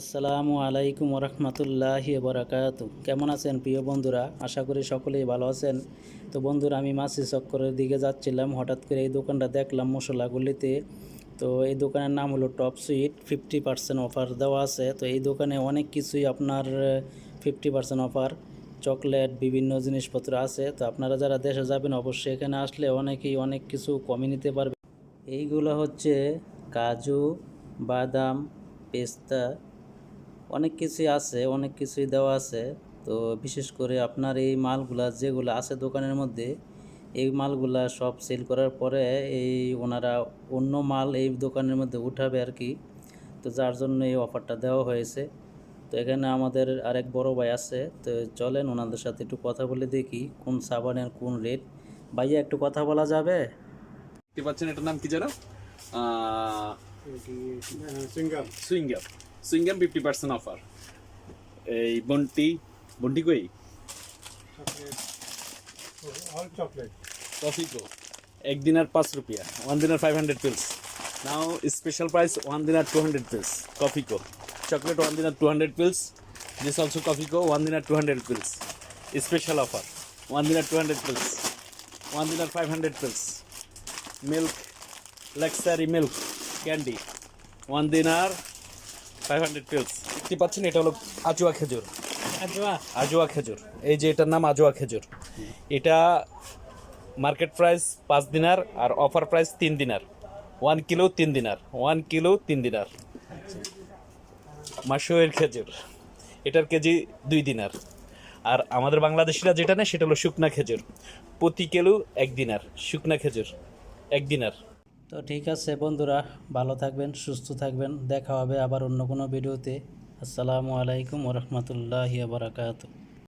আসসালামু আলাইকুম রহমতুল্লাহি বরাকাত কেমন আছেন প্রিয় বন্ধুরা? আশা করি সকলেই ভালো আছেন। তো বন্ধুরা, আমি মাসি চক্করের দিকে যাচ্ছিলাম। হঠাৎ করে এই দোকানটা দেখলাম মশলাগুলিতে। তো এই দোকানের নাম হলো top sweet. Fifty percent offer দেওয়া আছে। তো এই দোকানে অনেক কিছুই আপনার ফিফটি পার্সেন্ট অফার। চকলেট, বিভিন্ন জিনিসপত্র আছে। তো আপনারা যারা দেশে যাবেন, অবশ্যই এখানে আসলে অনেকেই অনেক কিছু কমে নিতে পারবে এইগুলো হচ্ছে কাজু, বাদাম, পেস্তা অনেক কিছুই আছে, অনেক কিছুই দেওয়া আছে। তো বিশেষ করে আপনার এই মালগুলা যেগুলো আছে দোকানের মধ্যে, এই মালগুলা সব সেল করার পরে এই ওনারা অন্য মাল এই দোকানের মধ্যে উঠাবে আর কি তো যার জন্য এই অফারটা দেওয়া হয়েছে। তো এখানে আমাদের আরেক বড় ভাই আছে, তো চলেন ওনাদের সাথে একটু কথা বলে দেখি কোন সাবানের কোন রেট ভাইয়া একটু কথা বলা যাবে? পাচ্ছেন এটার নাম কি যেন? সিঙ্গাম সুইংগাম সুইংগাম ফিফটি পার্সেন্ট অফার এই বন্টি বন্টি কই? অল চকলেট কফি কো এক দিনার পাঁচ রুপিয়া one dinar five hundred fils now special price one dinar two hundred fils Kopiko chocolate one dinar two hundred fils this also Kopiko one dinar two hundred fils special offer one dinar two hundred fils one dinar five hundred fils milk luxury milk candy one dinar five hundred fils দেখতে পাচ্ছেন এটা হলো আজুয়া খেজুর। আজোয়া? খেজুর। এই যে এটার নাম আজোয়া খেজুর। এটা মার্কেট প্রাইস পাঁচ দিনার আর অফার প্রাইস তিন দিনার ওয়ান কিলো তিন দিনার ওয়ান কিলো তিন দিনার মাসুয়ের খেজুর। এটার কেজি দুই দিনার আর আমাদের বাংলাদেশিরা যেটা নেয় সেটা হলো শুকনা খেজুর। প্রতি কিলো এক দিনার শুকনা খেজুর এক দিনার তো ঠিক আছে বন্ধুরা, ভালো থাকবেন, সুস্থ থাকবেন। দেখা হবে আবার অন্য কোনো ভিডিওতে। আসসালামু আলাইকুম ওরহমতুল্লাহ বারাকাতু